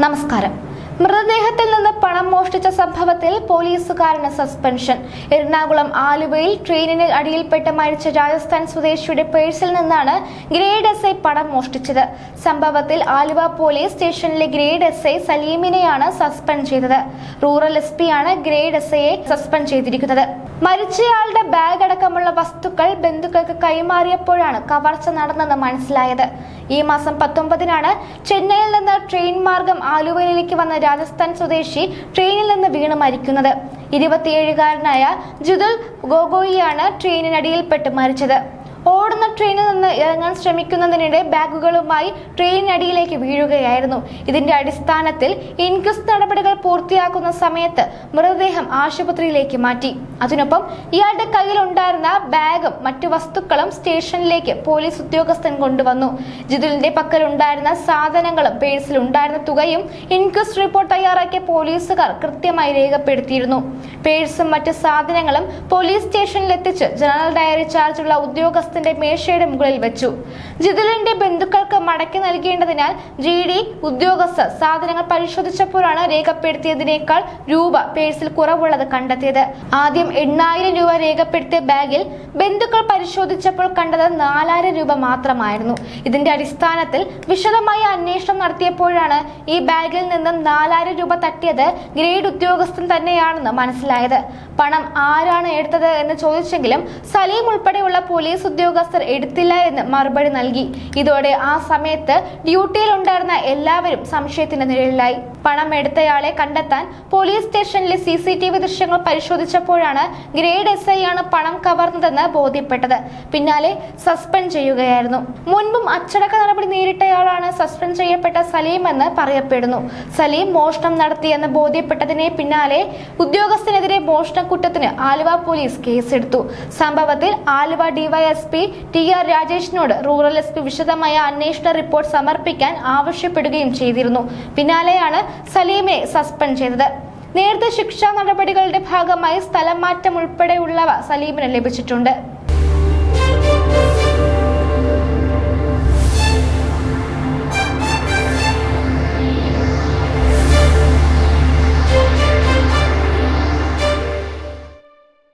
നമസ്കാരം. മൃതദേഹത്തിൽ നിന്ന് പണം മോഷ്ടിച്ച സംഭവത്തിൽ പോലീസുകാരന് സസ്പെൻഷൻ. എറണാകുളം ആലുവയിൽ ട്രെയിനിന് അടിയിൽപ്പെട്ട് മരിച്ച രാജസ്ഥാൻ സ്വദേശിയുടെ പേഴ്സിൽ നിന്നാണ് ഗ്രേഡ് എസ് ഐ പണം മോഷ്ടിച്ചത്. സംഭവത്തിൽ ആലുവ പോലീസ് സ്റ്റേഷനിലെ ഗ്രേഡ് എസ് ഐ സലീമിനെയാണ് സസ്പെൻഡ് ചെയ്തത്. റൂറൽ എസ് പിയാണ് ഗ്രേഡ് എസ് ഐയെ സസ്പെൻഡ് ചെയ്തിരിക്കുന്നത്. മരിച്ചയാളുടെ ബാഗ് അടക്കമുള്ള വസ്തുക്കൾ ബന്ധുക്കൾക്ക് കൈമാറിയപ്പോഴാണ് കവർച്ച നടന്നെന്ന് മനസ്സിലായത്. ഈ മാസം പത്തൊമ്പതിനാണ് ചെന്നൈയിൽ നിന്ന് ട്രെയിൻ മാർഗം ആലുവയിലേക്ക് വന്ന രാജസ്ഥാൻ സ്വദേശി ട്രെയിനിൽ നിന്ന് വീണ് മരിക്കുന്നത്. ഇരുപത്തിയേഴുകാരനായ ജുദുൽ ഗോഗോയിയാണ് ട്രെയിനിനടിയിൽപ്പെട്ട് മരിച്ചത്. ഓടുന്ന ട്രെയിനിൽ നിന്ന് ഇറങ്ങാൻ ശ്രമിക്കുന്നതിനിടെ ബാഗുകളുമായി ട്രെയിനിനടിയിലേക്ക് വീഴുകയായിരുന്നു. ഇതിന്റെ അടിസ്ഥാനത്തിൽ ഇൻക്വസ്റ്റ് നടപടികൾ പൂർത്തിയാക്കുന്ന സമയത്ത് മൃതദേഹം ആശുപത്രിയിലേക്ക് മാറ്റി. അതിനൊപ്പം ഇയാളുടെ കയ്യിലുണ്ടായിരുന്ന ബാഗും മറ്റു വസ്തുക്കളും സ്റ്റേഷനിലേക്ക് പോലീസ് ഉദ്യോഗസ്ഥൻ കൊണ്ടുവന്നു. ജിതുലിന്റെ പക്കലുണ്ടായിരുന്ന സാധനങ്ങളും പേഴ്സിൽ ഉണ്ടായിരുന്ന തുകയും ഇൻക്വസ്റ്റ് റിപ്പോർട്ട് തയ്യാറാക്കിയ പോലീസുകാർ കൃത്യമായി രേഖപ്പെടുത്തിയിരുന്നു. പേഴ്സും മറ്റു സാധനങ്ങളും പോലീസ് സ്റ്റേഷനിലെത്തിച്ച് ജനറൽ ഡയറി ചാർജുള്ള ഉദ്യോഗസ്ഥന്റെ മേശയുടെ മുകളിൽ വെച്ചു. ജിതുലിന്റെ ബന്ധുക്കൾക്ക് മടക്കി നൽകേണ്ടതിനാൽ ജി ഡി ഉദ്യോഗസ്ഥർ സാധനങ്ങൾ പരിശോധിച്ചപ്പോഴാണ് രേഖപ്പെടുത്തിയതിനേക്കാൾ രൂപ പേഴ്സിൽ കുറവുള്ളത് കണ്ടെത്തിയത്. ആദ്യം എണ്ണായിരം രൂപ രേഖപ്പെടുത്തിയ ബാഗിൽ ബന്ധുക്കൾ പരിശോധിച്ചപ്പോൾ കണ്ടത് നാലായിരം രൂപ മാത്രമായിരുന്നു. ഇതിന്റെ അടിസ്ഥാനത്തിൽ വിശദമായ അന്വേഷണം നടത്തിയപ്പോഴാണ് ഈ ബാഗിൽ നിന്നും നാലായിരം രൂപ തട്ടിയത് ഗ്രേഡ് ഉദ്യോഗസ്ഥൻ തന്നെയാണെന്ന് മനസ്സിലായത്. പണം ആരാണ് എടുത്തത് എന്ന് ചോദിച്ചെങ്കിലും സലീം ഉൾപ്പെടെയുള്ള പോലീസ് ഉദ്യോഗസ്ഥർ എടുത്തില്ല എന്ന് മറുപടി നൽകി. ഇതോടെ ആ സമയത്ത് ഡ്യൂട്ടിയിലുണ്ടായിരുന്ന എല്ലാവരും സംശയത്തിന്റെ നിഴലിലായി. പണം എടുത്തയാളെ കണ്ടെത്താൻ പോലീസ് സ്റ്റേഷനിലെ സി സി ടി വി ദൃശ്യങ്ങൾ പരിശോധിച്ചപ്പോഴാണ് ഗ്രേഡ് എസ് ഐ ആണ് പണം കവർന്നതെന്ന് ബോധ്യപ്പെട്ടത്. പിന്നാലെ സസ്പെൻഡ് ചെയ്യുകയായിരുന്നു. മുൻപും അച്ചടക്ക നടപടി നേരിട്ടയാളാണ് സസ്പെൻഡ് ചെയ്യപ്പെട്ട സലീം എന്ന് പറയപ്പെടുന്നു. സലീം മോഷണം നടത്തിയെന്ന് ബോധ്യപ്പെട്ടതിനെ പിന്നാലെ ഉദ്യോഗസ്ഥനെതിരെ മോഷണക്കുറ്റത്തിന് ആലുവ പോലീസ് കേസെടുത്തു. സംഭവത്തിൽ ആലുവ ഡിവൈഎസ്പി ടി ആർ രാജേഷിനോട് റൂറൽ എസ് പി വിശദമായ അന്വേഷണ റിപ്പോർട്ട് സമർപ്പിക്കാൻ ആവശ്യപ്പെടുകയും ചെയ്തിരുന്നു. പിന്നാലെയാണ് സലീമെ സസ്പെൻഡ് ചെയ്തത്. നേരത്തെ ശിക്ഷാ നടപടികളുടെ ഭാഗമായി സ്ഥലം മാറ്റം ഉൾപ്പെടെയുള്ളവ സലീമിന് ലഭിച്ചിട്ടുണ്ട്.